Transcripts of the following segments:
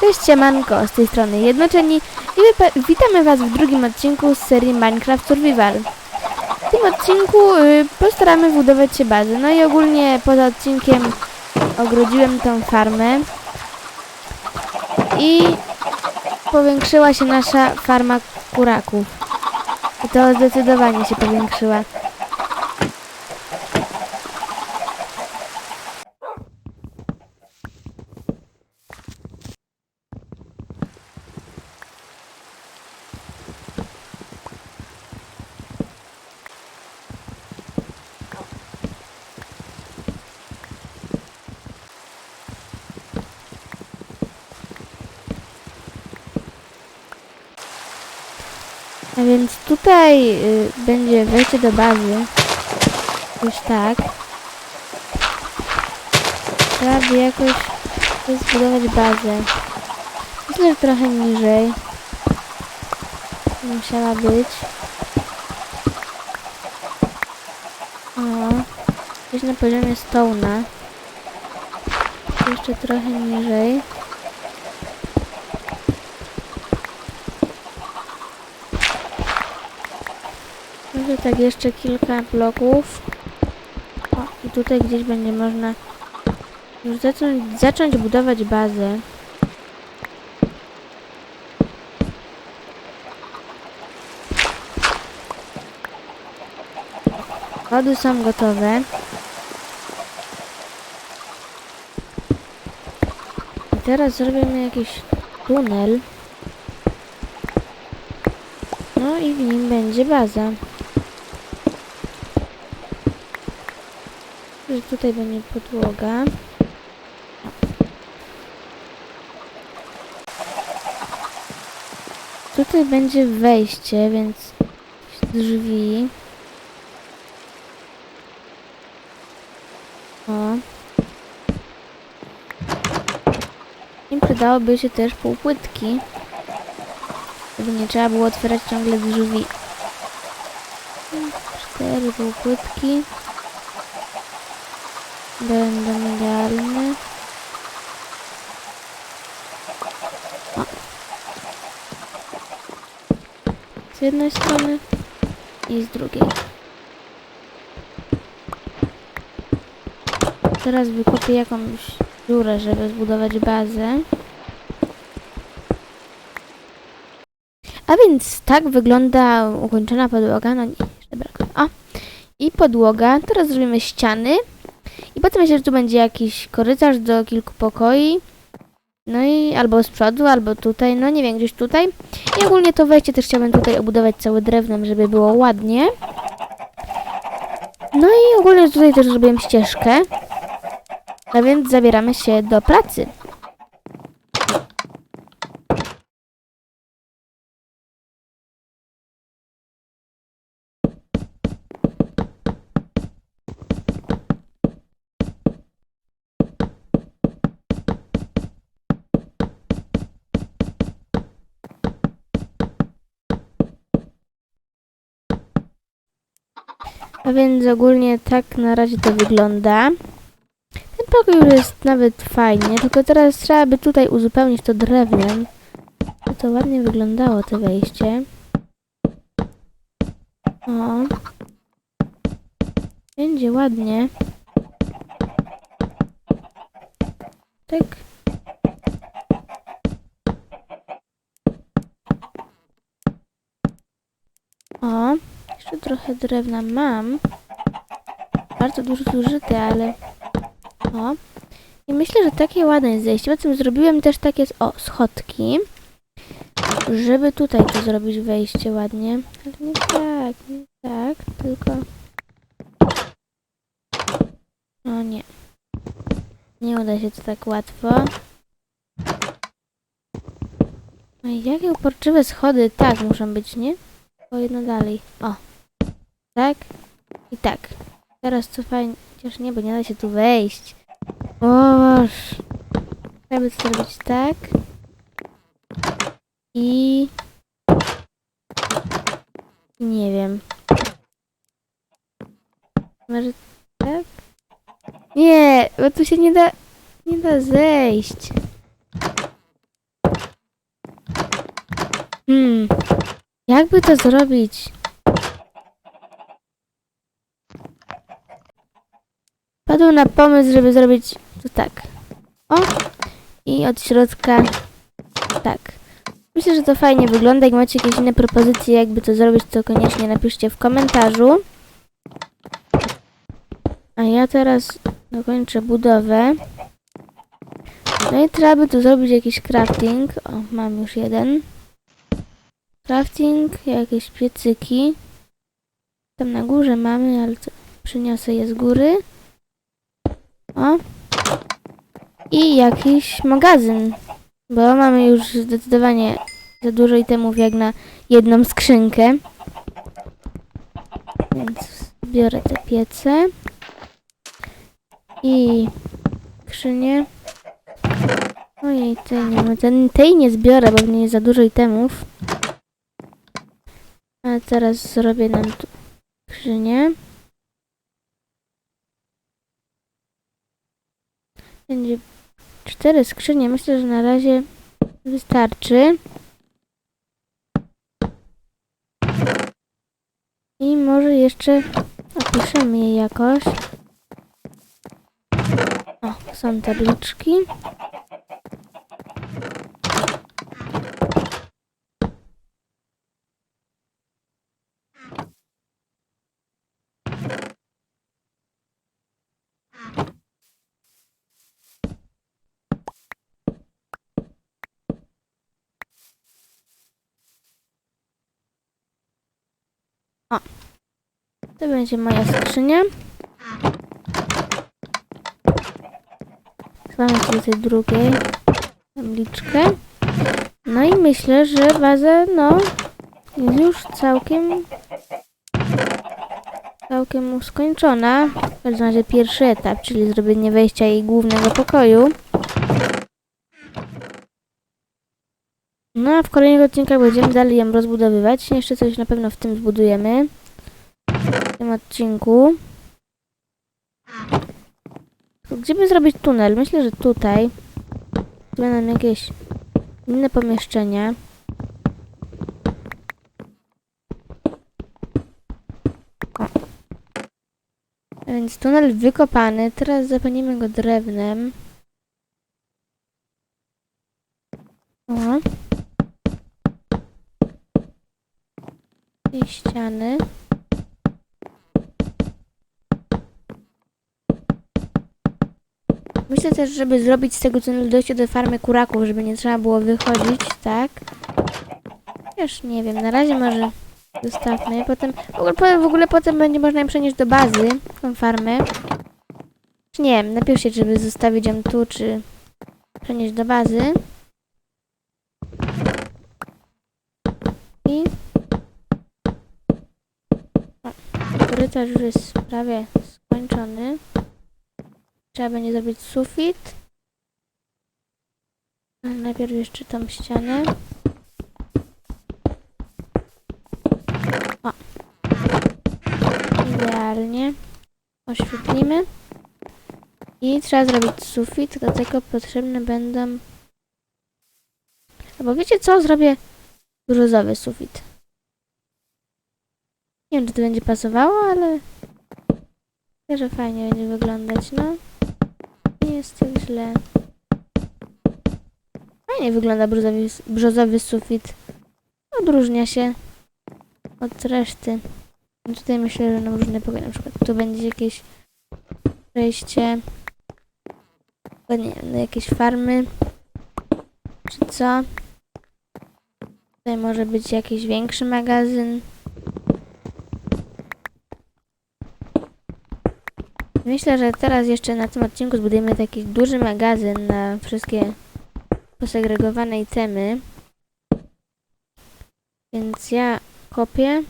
Cześć siemanko, z tej strony Jednoczeni i witamy Was w drugim odcinku z serii Minecraft Survival. W tym odcinku y, postaramy budować się bazę, no i ogólnie poza odcinkiem ogrodziłem tą farmę i powiększyła się nasza farma kuraków. I to zdecydowanie się powiększyła. A więc tutaj y, będzie wejście do bazy. Już tak. Trzeba by jakoś zbudować bazę. Myślę, że trochę niżej. Musiała być. O. Gdzieś na poziomie Stone'a. Jeszcze trochę niżej. Może tak jeszcze kilka bloków. O, i tutaj gdzieś będzie można już zacząć, zacząć budować bazę. Wody są gotowe. I teraz zrobimy jakiś tunel. No i w nim będzie baza. Że tutaj będzie podłoga. Tutaj będzie wejście, więc drzwi. O. I przydałoby się też półpłytki. Żeby nie trzeba było otwierać ciągle drzwi. Cztery półpłytki. Będą idealne. O. Z jednej strony i z drugiej. Teraz wykopię jakąś dziurę, żeby zbudować bazę. A więc tak wygląda ukończona podłoga. No nie, brakuje. O! I podłoga. Teraz zrobimy ściany. Potem myślę, że tu będzie jakiś korytarz do kilku pokoi. No i albo z przodu, albo tutaj, no nie wiem, gdzieś tutaj. I ogólnie to wejście też chciałbym tutaj obudować całe drewnem, żeby było ładnie. No i ogólnie tutaj też zrobiłem ścieżkę. A więc zabieramy się do pracy. A więc ogólnie tak na razie to wygląda. Ten pokój już jest nawet fajnie, tylko teraz trzeba by tutaj uzupełnić to drewnem. Żeby to ładnie wyglądało to wejście. O. Będzie ładnie. Tak. O. Jeszcze trochę drewna mam. Bardzo dużo zużyte, ale... O. I myślę, że takie ładne jest zejście. Potem zrobiłem też takie, o, schodki. Żeby tutaj to zrobić wejście ładnie. Ale nie tak, nie tak, tylko... O nie. Nie uda się to tak łatwo. No i jakie uporczywe schody. Tak, muszą być, nie? O, jedno dalej. O. Tak. I tak. Teraz co fajnie. Chociaż nie, bo nie da się tu wejść. Boż. Trzeba to zrobić tak. I... Nie wiem. Może tak? Nie, bo tu się nie da... Nie da zejść. Hmm. Jakby to zrobić? Padł na pomysł, żeby zrobić to tak. O! I od środka tak. Myślę, że to fajnie wygląda. Jak macie jakieś inne propozycje, jakby to zrobić, to koniecznie napiszcie w komentarzu. A ja teraz dokończę budowę. No i trzeba by tu zrobić jakiś crafting. O, mam już jeden. Crafting, jakieś piecyki. Tam na górze mamy, ale przyniosę je z góry. O. I jakiś magazyn. Bo mamy już zdecydowanie za dużo itemów jak na jedną skrzynkę. Więc biorę te piece. I skrzynię. Ojej, tej nie ma. Ten, tej nie zbiorę, bo w niej jest za dużo itemów. A teraz zrobię nam tu skrzynię. Będzie cztery skrzynie. Myślę, że na razie wystarczy. I może jeszcze opiszemy je jakoś. O, są tabliczki. To będzie moja skrzynia. Sobie tej drugiej tabliczkę. No i myślę, że baza, no, jest już całkiem całkiem skończona. W każdym razie pierwszy etap, czyli zrobienie wejścia jej głównego pokoju. No a w kolejnych odcinkach będziemy dalej ją rozbudowywać. Jeszcze coś na pewno w tym zbudujemy. Tym odcinku. Gdzie by zrobić tunel? Myślę, że tutaj. Tu będą jakieś inne pomieszczenia. O. Więc tunel wykopany. Teraz zapełnimy go drewnem. O. I ściany. Myślę też, żeby zrobić z tego tunelu dojście do farmy kuraków, żeby nie trzeba było wychodzić, tak? Już nie wiem, na razie może zostawmy. Potem, w ogóle, w ogóle potem będzie można ją przenieść do bazy, tą farmę. Nie wiem, napiszcie, żeby zostawić ją tu, czy przenieść do bazy. I... Korytarz już jest prawie skończony. Trzeba będzie zrobić sufit. Ale najpierw jeszcze tą ścianę. O. Idealnie. Oświetlimy. I trzeba zrobić sufit. Do tego potrzebne będą... Albo wiecie co? Zrobię brązowy sufit. Nie wiem, czy to będzie pasowało, ale... Myślę, że fajnie będzie wyglądać, no. Nie jest tak źle. Fajnie wygląda brzozowy, brzozowy sufit. Odróżnia się od reszty. No Tutaj myślę, że nam różne pokoje. Na przykład tu będzie jakieś przejście. Nie wiem, do jakiejś farmy. Czy co? Tutaj może być jakiś większy magazyn. Myślę, że teraz jeszcze na tym odcinku zbudujemy taki duży magazyn na wszystkie posegregowane itemy. Więc ja kopię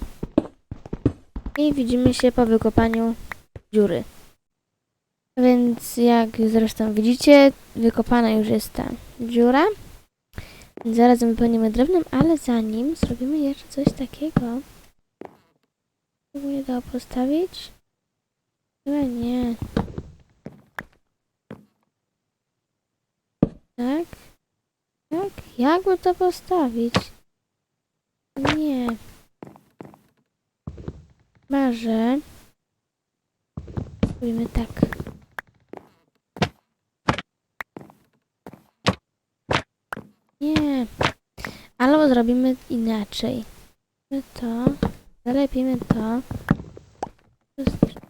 i widzimy się po wykopaniu dziury. Więc jak zresztą widzicie, wykopana już jest ta dziura. Zaraz wypełnimy drewnem, ale zanim zrobimy jeszcze coś takiego. Próbuję to postawić. Chyba nie. Tak? Tak? Jak to postawić? Nie. Marzę. Robimy tak. Nie. Albo zrobimy inaczej. My to. Zalepimy to.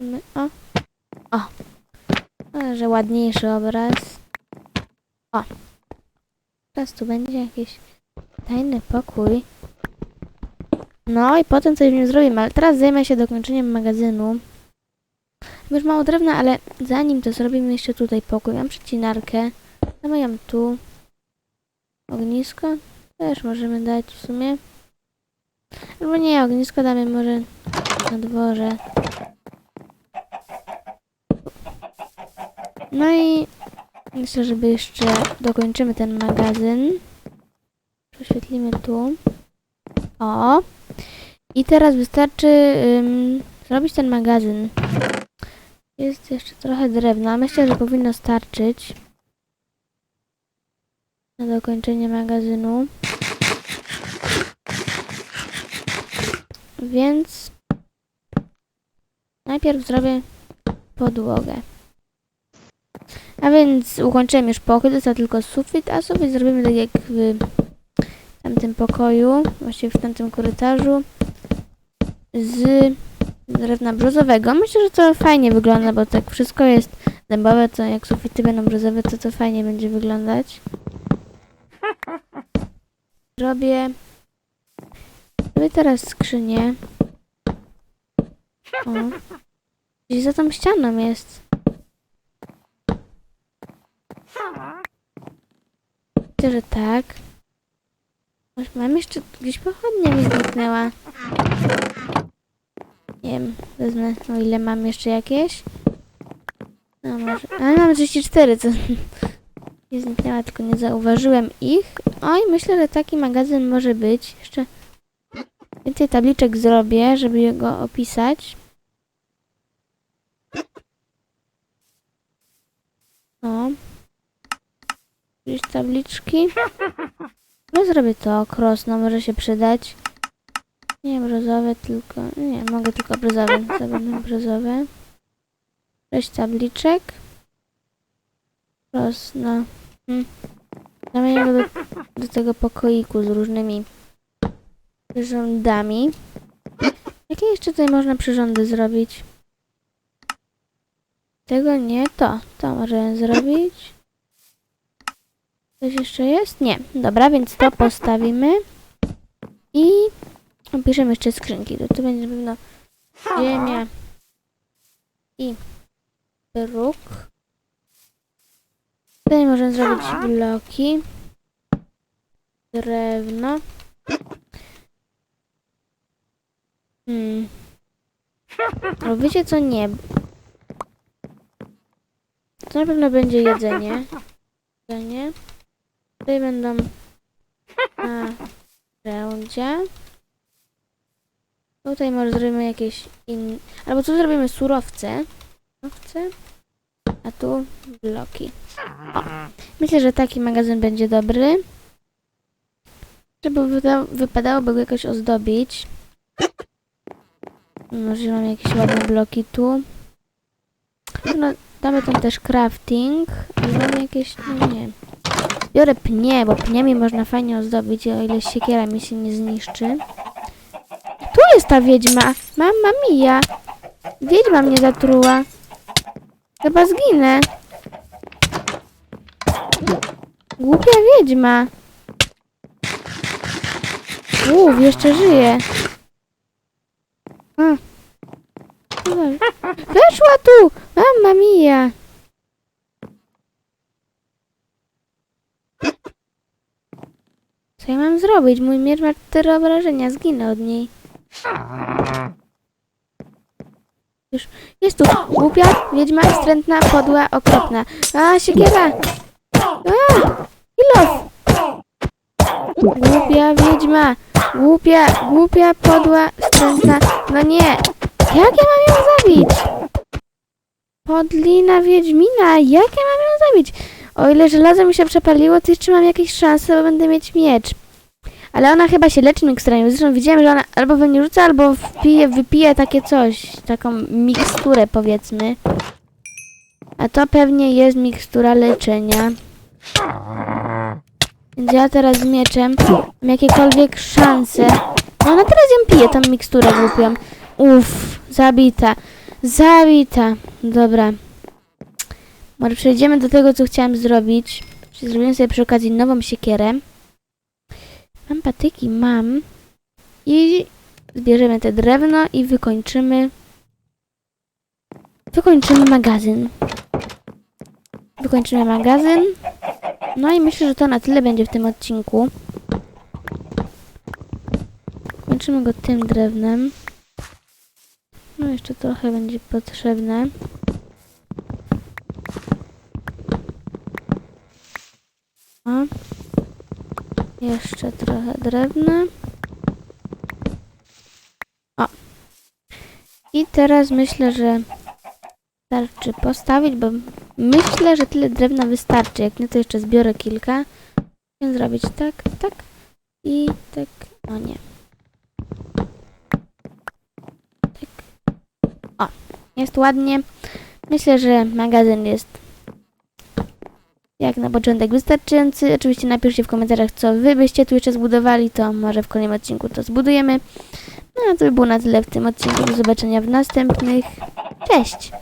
Zostawimy- O. O. Ale, że ładniejszy obraz. O. Teraz tu będzie jakiś tajny pokój. No i potem coś w nim zrobimy, ale teraz zajmę się dokończeniem magazynu. Już mało drewna, ale zanim to zrobimy jeszcze tutaj pokój. Mam przecinarkę. Zamawiam tu. Ognisko. Też możemy dać w sumie. Albo nie, ognisko damy może na dworze. No i myślę, żeby jeszcze dokończymy ten magazyn. Prześwietlimy tu. O. I teraz wystarczy ym, zrobić ten magazyn. Jest jeszcze trochę drewna. Myślę, że powinno starczyć na dokończenie magazynu. Więc najpierw zrobię podłogę. A więc ukończyłem już pokój, został tylko sufit, a sufit zrobimy tak jak w tamtym pokoju, właściwie w tamtym korytarzu z drewna bruzowego. Myślę, że to fajnie wygląda, bo tak wszystko jest dębowe, to jak sufity będą brzozowe, to to fajnie będzie wyglądać. Robię Robię teraz skrzynię. O. Gdzieś za tą ścianą jest. Myślę, że tak. Może Mam jeszcze gdzieś pochodnia mi zniknęła. Nie wiem, wezmę, o ile mam jeszcze jakieś. No może, ale mam 34, co nie zniknęła, tylko nie zauważyłem ich. Oj, myślę, że taki magazyn może być. Jeszcze więcej tabliczek zrobię, żeby go opisać. O. Gdzieś tabliczki. No zrobię to, krosno może się przydać. Nie brzozowe, tylko... Nie, mogę tylko brzozowe. To będą brzozowe. Sześć tabliczek. Krosno. Hmm. Zamienię do, do tego pokoiku z różnymi przyrządami. Jakie jeszcze tutaj można przyrządy zrobić? Tego nie, to. To możemy zrobić. Coś jeszcze jest? Nie. Dobra, więc to postawimy. I opiszemy jeszcze skrzynki. To tu będzie na pewno ziemia i bruk. Tutaj możemy zrobić bloki. Drewno. Hmm. O, wiecie co? Nie. To na pewno będzie jedzenie. Jedzenie. Tutaj będą narzędzia. Tutaj może zrobimy jakieś inne... Albo tu zrobimy surowce. Surowce. A tu bloki. O. Myślę, że taki magazyn będzie dobry. Żeby wyda- wypadałoby go jakoś ozdobić. Może mam jakieś ładne bloki tu. No, damy tam też crafting. Mamy jakieś, no nie. Biorę pnie, bo pniami można fajnie ozdobić, o ile siekiera mi się nie zniszczy. Tu jest ta wiedźma. Mamma mia. Wiedźma mnie zatruła. Chyba zginę. Głupia wiedźma. Uuu, jeszcze żyje. Weszła tu! Mamma mia! Co ja mam zrobić? Mój miecz ma cztery obrażenia. Zginę od niej. Już jest tu. Głupia, wiedźma, wstrętna, podła, okropna. A, siekiera! A! Ilof! Głupia wiedźma! Głupia, głupia, podła, wstrętna. No nie! Jak ja mam ją zabić? Podlina wiedźmina, jak ja mam ją zabić? O ile żelazo mi się przepaliło, to jeszcze mam jakieś szanse, bo będę mieć miecz. Ale ona chyba się leczy miksturami. Zresztą widziałem, że ona albo we mnie rzuca, albo wpije, wypije takie coś. Taką miksturę powiedzmy. A to pewnie jest mikstura leczenia. Więc ja teraz z mieczem mam jakiekolwiek szanse. No ona teraz ją pije, tą miksturę głupią. Uff, zabita. Zabita. Dobra. Może przejdziemy do tego, co chciałam zrobić. Zrobiłem sobie przy okazji nową siekierę. Mam patyki, mam. I zbierzemy te drewno i wykończymy. Wykończymy magazyn. Wykończymy magazyn. No i myślę, że to na tyle będzie w tym odcinku. Kończymy go tym drewnem. No jeszcze trochę będzie potrzebne. Jeszcze trochę drewna. O. I teraz myślę, że starczy postawić, bo myślę, że tyle drewna wystarczy. Jak nie, to jeszcze zbiorę kilka. Chcę zrobić tak, tak i tak. O nie. Tak. O, jest ładnie. Myślę, że magazyn jest jak na początek wystarczający. Oczywiście napiszcie w komentarzach, co wy byście tu jeszcze zbudowali, to może w kolejnym odcinku to zbudujemy. No a to by było na tyle w tym odcinku. Do zobaczenia w następnych. Cześć!